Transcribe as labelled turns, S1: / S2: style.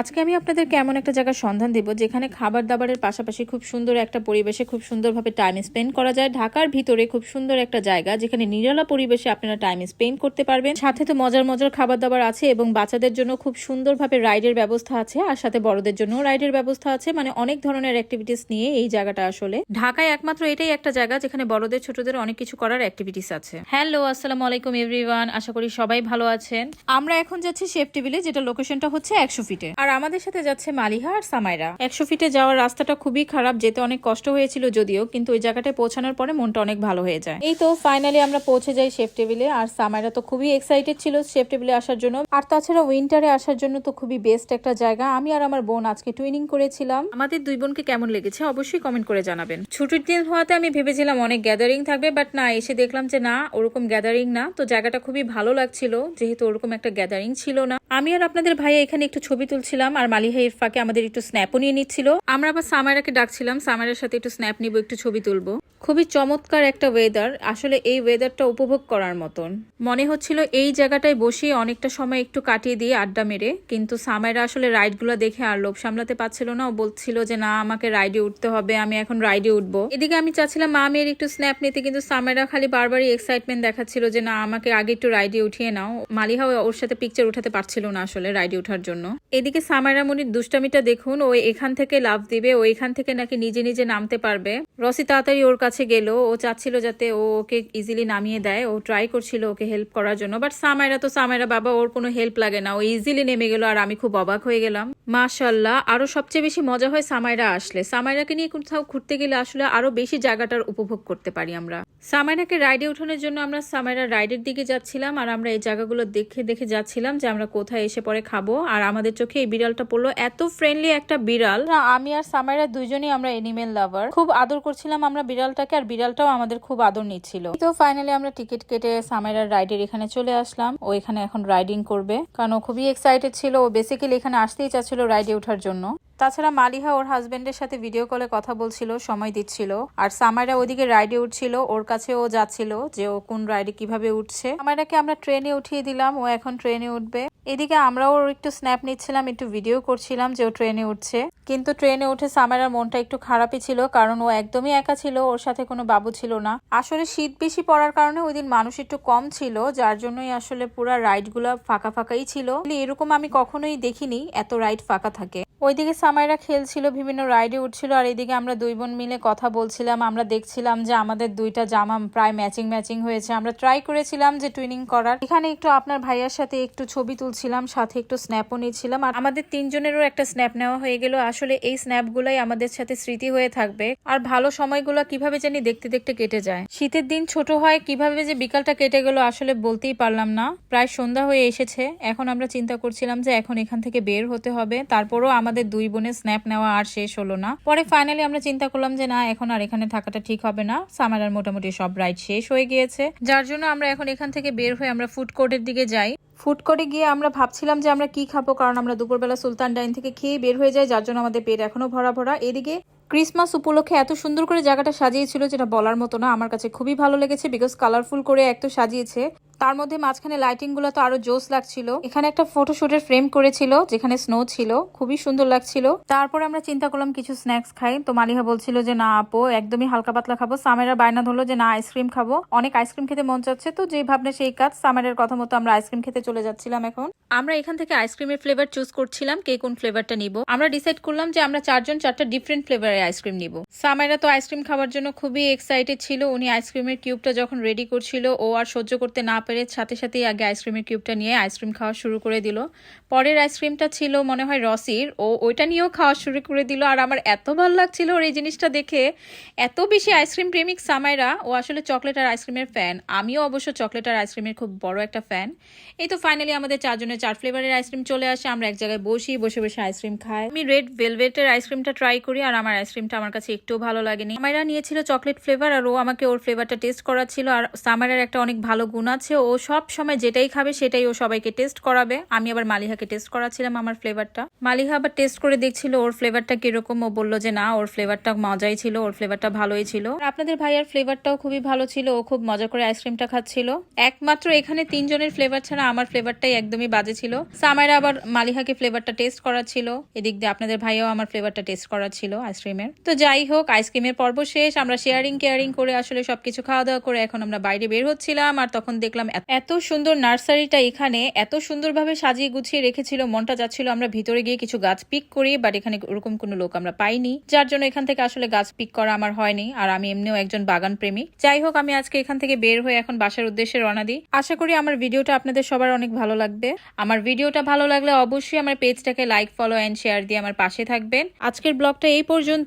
S1: আজকে আমি আপনাদেরকে এমন একটা জায়গার সন্ধান দেব যেখানে খাবার দাবারের পাশাপাশি খুব সুন্দর একটা পরিবেশে, খুব সুন্দরভাবে টাইম স্পেন্ড করা যায়। ঢাকার ভিতরে খুব সুন্দর একটা জায়গা যেখানে নিরালা পরিবেশে আপনারা টাইম স্পেন্ড করতে পারবেন। সাথে তো মজার মজার খাবার দাবার আছে এবং বাচ্চাদের জন্য খুব সুন্দরভাবে রাইডের ব্যবস্থা আছে আর সাথে বড়দের জন্য রাইডের ব্যবস্থা আছে। মানে অনেক ধরনের অ্যাক্টিভিটিস নিয়ে এই জায়গাটা আসলে। ঢাকায় একমাত্র এটাই একটা জায়গা যেখানে বড়দের, ছোটদের অনেক কিছু করার অ্যাক্টিভিটিস আছে। হ্যালো আসসালামু আলাইকুম এভরিওয়ান আশা করি সবাই ভালো আছেন। আমরা এখন যাচ্ছি শেফ টেবিলে যেটা লোকেশনটা হচ্ছে একশো ফিটে আর আমাদের সাথে যাচ্ছে মালিহা আর সামাইরা। একশো ফিটে যাওয়ার রাস্তাটা খুবই খারাপ, যেতে অনেক কষ্ট হয়েছিল যদিও, কিন্তু ওই জায়গাটায় পৌঁছানোর পরে মনটা অনেক ভালো হয়ে যায়। এই তো ফাইনালি আমরা পৌঁছে যাই শেফ টেবিলে আর সামাইরা তো খুবই এক্সাইটেড ছিল শেফ টেবিলে আসার জন্য। আর তাছাড়া উইন্টারে আসার জন্য তো খুবই বেস্ট একটা জায়গা। আমি আর আমার বোন আজকে টুইনিং করেছিলাম। আমাদের দুই বোনকে কেমন লেগেছে অবশ্যই কমেন্ট করে জানাবেন। ছুটির দিন হওয়াতে আমি ভেবেছিলাম অনেক গ্যাদারিং থাকবে বাট না, এসে দেখলাম যে না, ওরকম গ্যাদারিং না। তো জায়গাটা খুবই ভালো লাগছিল, যেহেতু ওরকম একটা গ্যাদারিং ছিল না। আমি আর আপনাদের ভাইয়া এখানে একটু ছবি তুলছিলাম। আর মালিহা ইরফাকে আমাদের একটু স্ন্যাপও নিয়ে নিচ্ছিল। আমরা আবার সামারাকে ডাকছিলাম সামারের সাথে একটু স্ন্যাপ নিব, একটু ছবি তুলবো। খুবই চমৎকার একটা ওয়েদার আসলে এই ওয়েদারটা উপভোগ করার মতন। মনে হচ্ছিল এই জায়গাটায় বসে অনেকটা সময় একটু কাটিয়ে দিয়ে আড্ডা মেরে, কিন্তু সামাইরা আসলে রাইডগুলো দেখে আর লোভ সামলাতে পারছিল না। ও বলছিল যে, না, আমাকে রাইডে উঠতে হবে, আমি এখন রাইডে উঠবো। এদিকে আমি চাচ্ছিলাম, মা মেয়ের একটু স্ন্যাপ নিতে। কিন্তু সামাইরা খালি বারবারই এক্সাইটমেন্ট দেখাচ্ছিল যে, না, আমাকে আগে একটু রাইডে উঠিয়ে নাও। মালিহাও ওর সাথে পিকচার উঠাতে পারছিল না আসলে রাইডে ওঠার জন্য। এদিকে সামাইরা মনির দুষ্টামিটা দেখুন, ও এখান থেকে লাভ দিবে, ও এখান থেকে নাকি নিজে নিজে নামতে পারবে। রসি তাড়াতাড়ি ওর কাছে গেল, ও চাচ্ছিল যাতে ও ওকে ইজিলি নামিয়ে দেয়। ও ট্রাই করছিল ওকে হেল্প করার জন্য বাট সামাইরা তো সামাইরা, বাবা, ওর কোনো হেল্প লাগে না। ও ইজিলি নেমে গেল আর আমি খুব অবাক হয়ে গেলাম। মাশাল্লাহ আরও সবচেয়ে বেশি মজা হয় সামাইরা আসলে। সামাইরাকে নিয়ে কোথাও ঘুরতে গেলে আসলে আরও বেশি জায়গাটার উপভোগ করতে পারি আমরা। সামাইরাকে রাইডে উঠানোর জন্য আমরা সামাইরা রাইডের দিকে যাচ্ছিলাম আর আমরা এই জায়গাগুলো দেখে দেখে যাচ্ছিলাম যে আমরা কোথায় এসে পরে খাব। আর আমাদের চোখে এই বিড়ালটা পড়ল। এত ফ্রেন্ডলি একটা বিড়াল। আমি আর সামাইরা দুইজনই আমরা এনিমেল লাভার খুব আদর করছিলাম আমরা বিড়ালটাকে আর বিড়ালটাও আমাদের খুব আদর নিচ্ছিল। তো ফাইনালি আমরা টিকিট কেটে সামাইরার রাইডের এখানে চলে আসলাম। ও এখানে এখন রাইডিং করবে। কারণ ও খুবই এক্সাইটেড ছিল। ও বেসিক্যালি এখানে আসতেই চাচ্ছিল রাইডে ওঠার জন্য। তাছাড়া মালিহা ওর হাজবেন্ডের সাথে ভিডিও কলে কথা বলছিল, সময় দিচ্ছিল। আর সামাইরা ওইদিকে রাইডে উঠছিল, ওর কাছে ও যাচ্ছিল যে ও কোন রাইডে কীভাবে উঠছে। সামাইরাকে আমরা ট্রেনে উঠিয়ে দিলাম, ও এখন ট্রেনে উঠবে। এদিকে আমরাও ওর একটু স্ন্যাপ নিচ্ছিলাম, একটু ভিডিও করছিলাম যে ও ট্রেনে উঠছে। কিন্তু ট্রেনে উঠে সামারার মনটা একটু খারাপই ছিল, কারণ ও একদমই একা ছিল, ওর সাথে কোনো বাবু ছিল না। আসলে শীত বেশি পড়ার কারণে ওই দিন মানুষ একটু কম ছিল, যার জন্যই আসলে পুরো রাইডগুলো ফাঁকা ফাঁকাই ছিল। এরকম আমি কখনোই দেখিনি, এত রাইড ফাঁকা থাকে। ওইদিকে সামাইরা খেলছিল, বিভিন্ন রাইডে উঠছিল আর এদিকে আমরা দুই বোন মিলে কথা বলছিলাম। আমরা দেখছিলাম যে আমাদের দুইটা জামা প্রায় ম্যাচিং ম্যাচিং হয়েছে। আমরা ট্রাই করেছিলাম যে টুইনিং করার। এখানে একটু আপনার ভাইয়ার সাথে একটু ছবি তুলছিলাম, সাথে একটু স্ন্যাপও নিচ্ছিলাম। আর আমাদের তিনজনেরও একটা স্ন্যাপ নেওয়া হয়ে গেল। আসলে এই স্ন্যাপগুলাই আমাদের সাথে স্মৃতি হয়ে থাকবে। আর ভালো সময়গুলো কীভাবে জানি দেখতে দেখতে কেটে যায়। শীতের দিন ছোট হয়, কীভাবে যে বিকালটা কেটে গেল আসলে বলতেই পারলাম না। প্রায় সন্ধ্যা হয়ে এসেছে। এখন আমরা চিন্তা করছিলাম যে এখন এখান থেকে বের হতে হবে। তারপরও আমাদের দুই বোনের স্ন্যাপ নেওয়া আর শেষ হলো না। পরে ফাইনালি আমরা চিন্তা করলাম যে, না, এখন আর এখানে থাকাটা ঠিক হবে না। সামারার মোটামুটি সব রাইড শেষ হয়ে গিয়েছে। যার জন্য আমরা এখন এখান থেকে বের হয়ে আমরা ফুড কোর্টের দিকে যাই। ফুড কোর্টে গিয়ে আমরা ভাবছিলাম যে, আমরা কি খাব? কারণ আমরা দুপুরবেলা সুলতান ডাইন থেকে খেয়ে বের হয়ে যাই, যার জন্য আমাদের পেট এখনও ভরা ভরা। এদিকে ক্রিসমাস উপলক্ষে এত সুন্দর করে জায়গাটা সাজিয়েছিল যেটা বলার মতো না। আমার কাছে খুবই ভালো লেগেছে বিকজ কালারফুল করে এক তো সাজিয়েছে। তার মধ্যে মাঝখানে লাইটিংগুলো তো আরও জোস লাগছিল। এখানে একটা ফটোশুটের ফ্রেম করেছিল যেখানে স্নো ছিল। খুবই সুন্দর লাগছিল। তারপর আমরা চিন্তা করলাম কিছু স্ন্যাক্স খাই। তো মালিহা বলছিল যে, না আপো, একদমই হালকা পাতলা খাব। সামেরা বায়না ধরলো যে, না আইসক্রিম খাব। অনেক আইসক্রিম খেতে মন চাচ্ছে। তো যে ভাবনা সেই কাজ। সামেরের কথা মতো আমরা আইসক্রিম খেতে চলে যাচ্ছিলাম এখন। আমরা এখান থেকে আইসক্রিমের ফ্লেভার চুজ করছিলাম, কে কোন ফ্লেভারটা নিব। আমরা ডিসাইড করলাম যে, আমরা চারজন চারটা ডিফারেন্ট ফ্লেভারের আইসক্রিম নিব সামাইরা তো আইসক্রিম খাওয়ার জন্য খুবই এক্সাইটেড ছিল উনি আইসক্রিমের কিউবটা যখন রেডি করছিল ও আর সহ্য করতে না পেরে সাথে সাথেই আগে আইসক্রিমের কিউবটা নিয়ে আইসক্রিম খাওয়া শুরু করে দিল পরের আইসক্রিমটা ছিল মনে হয় রসির ও ওইটা নিয়েও খাওয়া শুরু করে দিল আর আমার এত ভালো লাগছিল ওর এই জিনিসটা দেখে এত বেশি আইসক্রিম প্রেমিক সামাইরা ও আসলে চকলেট আর আইসক্রিমের ফ্যান আমিও অবশ্য চকলেট আর আইসক্রিমের খুব বড় একটা ফ্যান এই তো ফাইনালি আমাদের চারজনের চার ফ্লেভারের আইসক্রিম চলে আসে আমরা এক জায়গায় বসি বসে বসে আইসক্রিম খাই আমি রেড ভেলভেটের আইসক্রিমটা ট্রাই করি আর আমার আইসক্রিমটা আমার কাছে একটুও ভালো লাগেনি। সামাইরা নিয়েছিল চকলেট ফ্লেভার আর ও আমাকে ওর ফ্লেভারটা টেস্ট করাচ্ছিল। আর সামারের একটা অনেক ভালো গুণ আছে, ও সব সময় যেটাই খাবে সেটাই ও সবাইকে টেস্ট করাবে। আমি আবার মালিহাকে টেস্ট করাচ্ছিলাম আমার ফ্লেভারটা মালিহা আবার টেস্ট করে দেখছিল ওর ফ্লেভারটা কীরকম। ও বলল যে, না, ওর ফ্লেভারটা মজাই ছিল, ওর ফ্লেভারটা ভালোই ছিল। আপনাদের ভাইয়ার ফ্লেভারটাও খুবই ভালো ছিল। ও খুব মজা করে আইসক্রিমটা খাচ্ছিল। একমাত্র এখানে তিনজনের ফ্লেভার ছাড়া আমার ফ্লেভারটাই একদমই বাজে ছিল। সামাইরা আবার মালিহাকে ফ্লেভারটা টেস্ট করাচ্ছিল। এদিক দিয়ে আপনাদের ভাইয়াও আমার ফ্লেভারটা টেস্ট করাচ্ছিল আইসক্রিমের। তো যাই হোক, আইসক্রিমের পর্ব শেষ। আমরা শেয়ারিং কেয়ারিং করে আসলে সবকিছু খাওয়া দাওয়া করে এখন আমরা বাইরে বের হচ্ছিলাম। আর তখন দেখলাম এত- সুন্দর নার্সারিটা এখানে, এত সুন্দরভাবে সাজিয়ে গুছিয়ে রেখেছিল। মনটা যাচ্ছিল আমরা ভিতরে গিয়ে কিছু গাছ পিক করি বাট এখানে ওরকম কোনো লোক আমরা পাইনি। যার জন্য এখান থেকে আসলে গাছ পিক করা আমার হয়নি। আর আমি এমনিও একজন বাগান প্রেমী যাই হোক, আমি আজকে এখান থেকে বের হয়ে এখন বাসার উদ্দেশ্যে রওনা দিই। আশা করি আমার ভিডিওটা আপনাদের সবার অনেক ভালো লাগবে। আমার ভিডিওটা ভালো লাগলে অবশ্যই আমার পেজটাকে লাইক ফলো অ্যান্ড শেয়ার দিয়ে আমার পাশে থাকবেন। আজকের ব্লগটা এই